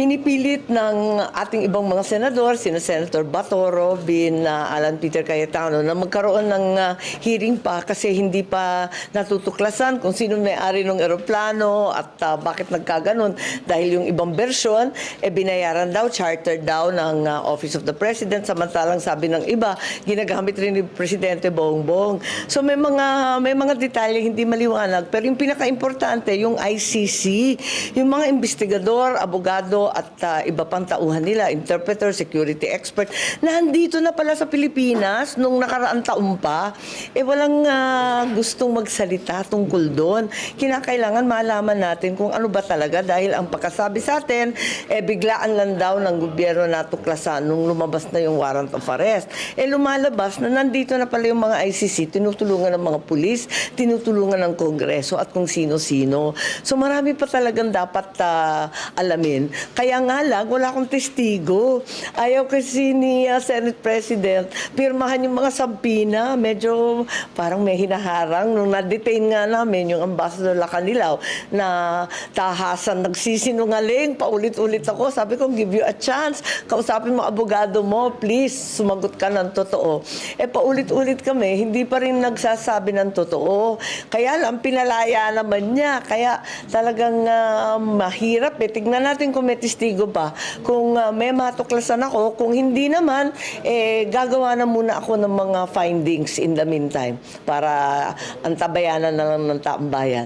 pinipilit ng ating ibang mga senador, sina Senator Batoro, bin uh, Alan Peter Cayetano, na magkaroon ng uh, hearing pa kasi hindi pa natutuklasan kung sino may-ari ng eroplano at uh, bakit nagkaganon. Dahil yung ibang version, eh binayaran daw, charter daw ng uh, Office of the President, samantalang sabi ng iba, ginagamit rin ni Presidente Bongbong. So may mga may mga detalye hindi maliwanag, pero yung pinaka-importante, yung ICC, yung mga investigador, abogado at uh, iba pang tauhan nila, interpreter, security expert, na andito na pala sa Pilipinas nung nakaraang taon pa, eh walang ah, gustong magsalita tungkol doon. Kinakailangan malaman natin kung ano ba talaga dahil ang pagkasabi sa atin, eh biglaan lang daw ng gobyerno natuklasan nung lumabas na yung warrant of arrest. Eh lumalabas na nandito na pala yung mga ICC, tinutulungan ng mga pulis, tinutulungan ng Kongreso at kung sino-sino. So marami pa talagang dapat ah, alamin. Kaya nga lang, wala akong testigo. Ayaw kasi ni ah, Senate President, pirmahan yung mga sabpina. Medyo parang may hinaharang. Nung na-detain nga namin yung Ambassador Lacanilaw na tahasan, nagsisinungaling, paulit-ulit ako. Sabi ko, give you a chance. Kausapin mo abogado mo, please, sumagot ka ng totoo. Eh, paulit-ulit kami, hindi pa rin nagsasabi ng totoo. Kaya lang, pinalaya naman niya. Kaya talagang ah, mahirap eh. Tignan natin kung may testigo pa. Kung ah, may matuklasan ako, kung hindi naman, eh, gagawa na muna ako ng mga findings in the meantime para antabayanan na lang ng taong bayan.